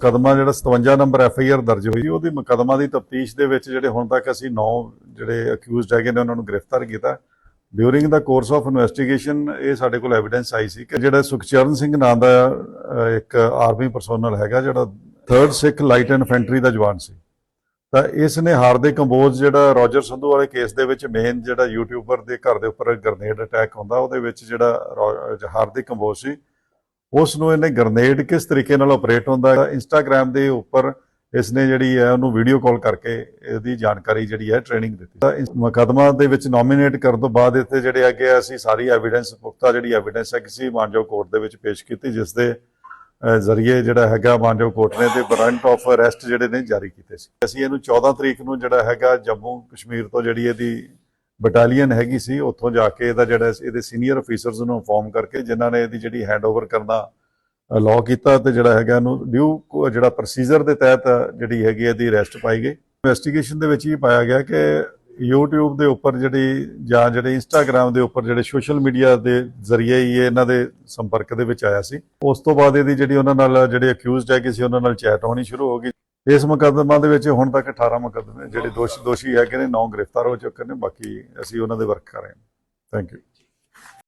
ਮੁਕੱਦਮਾ ਜਿਹੜਾ 57 number F I R ਦਰਜ ਹੋਈ ਉਹਦੀ ਮੁਕੱਦਮਾ ਦੀ ਤਫਤੀਸ਼ ਦੇ ਵਿੱਚ ਜਿਹੜੇ ਹੁਣ ਤੱਕ ਅਸੀਂ 9 ਜਿਹੜੇ ਅਕਿਊਜ਼ਡ ਹੈਗੇ ਨੇ, ਉਹਨਾਂ ਨੂੰ ਗ੍ਰਿਫਤਾਰ ਕੀਤਾ। During the course of investigation ਇਹ ਸਾਡੇ ਕੋਲ ਐਵੀਡੈਂਸ ਆਈ ਸੀ ਕਿ ਜਿਹੜਾ ਸੁਖਚਰਨ ਸਿੰਘ ਨਾਂ ਦਾ ਇੱਕ ਆਰਮੀ ਪਰਸੋਨਲ ਹੈਗਾ, ਜਿਹੜਾ 3rd ਸਿੱਖ ਲਾਈਟ ਇਨਫੈਂਟਰੀ ਦਾ ਜਵਾਨ ਸੀ। ਤਾਂ ਇਸ ਨੇ ਹਾਰਦਿਕ ਕੰਬੋਜ ਜਿਹੜਾ ਰੋਜਰ ਸੰਧੂ ਵਾਲੇ ਕੇਸ ਦੇ ਵਿੱਚ ਮੇਨ ਜਿਹੜਾ ਯੂਟਿਊਬਰ ਦੇ ਘਰ ਦੇ ਉੱਪਰ ਗ੍ਰਨੇਡ ਅਟੈਕ ਹੁੰਦਾ, ਉਹਦੇ ਵਿੱਚ ਜਿਹੜਾ ਰੋ- ਜ- ਹਾਰਦਿਕ ਕੰਬੋਜ ਸੀ। ਉਸ ਨੂੰ ਇਹਨੇ ਗ੍ਰਨੇਡ ਕਿਸ ਤਰੀਕੇ ਨਾਲ ਆਪਰੇਟ ਹੁੰਦਾ ਹੈ? ਇੰਸਟਾਗ੍ਰam ਦੇ ਉੱਪਰ ਇਸ ਨੇ ਜਿਹੜੀ ਹੈ, ਉਹਨੂੰ ਵੀਡੀਓ ਕਾਲ ਕਰਕੇ ਇਹਦੀ ਜਾਣਕਾਰੀ ਜਿਹੜੀ ਹੈ ਟ੍ਰੇਨਿੰਗ ਦਿੱਤੀ। ਤਾਂ ਇਸ ਮੁਕੱਦਮਾ ਦੇ ਵਿੱਚ ਨੋਮੀਨੇਟ ਕਰਨ ਤੋਂ ਬਾਅਦ ਇੱਥੇ ਜਿਹੜੇ ਅੱਗੇ ਅਸੀਂ ਸਾਰੀ ਐਵੀਡੈਂਸ ਪੁਖਤਾ ਜਿਹੜੀ ਐਵੀਡੈਂਸ ਹੈ, ਕਿਸੇ ਮਾਨਜੋ ਕੋਰਟ ਦੇ ਵਿੱਚ ਪੇਸ਼ ਕੀਤੀ, ਜਿਸ ਦੇ ਜ਼ਰੀਏ ਜਿਹੜਾ ਹੈਗਾ ਮਾਨਜੋ ਕੋਰਟ ਨੇ ਤੇ ਵਾਰੰਟ ਆਫ ਅਰੈਸਟ ਜਿਹੜੇ ਨੇ ਜਾਰੀ ਕੀਤੇ ਸੀ। ਅਸੀਂ ਇਹਨੂੰ 14 ਤਰੀਕ ਨੂੰ ਜਿਹੜਾ ਹੈਗਾ ਜੰਮੂ ਕਸ਼ਮੀਰ ਤੋਂ ਜਿਹੜੀ ਇਹਦੀ ਬਟਾਲੀਅਨ ਹੈਗੀ ਸੀ, ਉੱਥੋਂ ਜਾ ਕੇ ਇਹਦਾ ਜਿਹੜਾ ਇਹਦੇ ਸੀਨੀਅਰ ਅਫੀਸਰਸ ਨੂੰ ਇਨਫੋਰਮ ਕਰਕੇ ਜਿਨ੍ਹਾਂ ਨੇ ਇਹਦੀ ਜਿਹੜੀ ਹੈਂਡਓਵਰ ਕਰਨਾ ਲਾਅ ਕੀਤਾ ਤੇ ਜਿਹੜਾ ਹੈਗਾ ਇਹਨੂੰ ਡਿਊ ਜਿਹੜਾ ਪ੍ਰੋਸੀਜਰ ਦੇ ਤਹਿਤ ਜਿਹੜੀ ਹੈਗੀ ਇਹਦੀ ਅਰੈਸਟ ਪਾਈ ਗਈ। ਇਨਵੈਸਟੀਗੇਸ਼ਨ ਦੇ ਵਿੱਚ ਇਹ ਪਾਇਆ ਗਿਆ ਕਿ YouTube ਦੇ ਉੱਪਰ ਜਿਹੜੀ ਜਾਂ ਜਿਹੜੇ Instagram ਦੇ ਉੱਪਰ ਜਿਹੜੇ ਸੋਸ਼ਲ ਮੀਡੀਆ ਦੇ ਜ਼ਰੀਏ ਹੀ ਇਹਨਾਂ ਦੇ ਸੰਪਰਕ ਦੇ ਵਿੱਚ ਆਇਆ ਸੀ। ਉਸ ਤੋਂ ਬਾਅਦ ਇਹਦੀ ਜਿਹੜੀ ਉਹਨਾਂ ਨਾਲ, ਜਿਹੜੇ ਅਕਿਊਜ਼ਡ ਹੈਗੇ ਸੀ, ਉਹਨਾਂ ਨਾਲ ਚੈਟ ਹੋਣੀ ਸ਼ੁਰੂ ਹੋ ਗਈ। ਇਸ ਮੁਕੱਦਮਾ ਦੇ ਵਿੱਚ ਹੁਣ ਤੱਕ 18 ਮੁਕੱਦਮੇ, ਜਿਹੜੇ ਦੋਸ਼ੀ ਦੋਸ਼ੀ ਹੈਗੇ ਨੇ 9 ਗ੍ਰਿਫਤਾਰ ਹੋ ਚੁੱਕੇ ਨੇ, ਬਾਕੀ ਅਸੀਂ ਉਹਨਾਂ ਦੇ ਵਰਕ ਕਰ ਰਹੇ ਹਾਂ। Thank you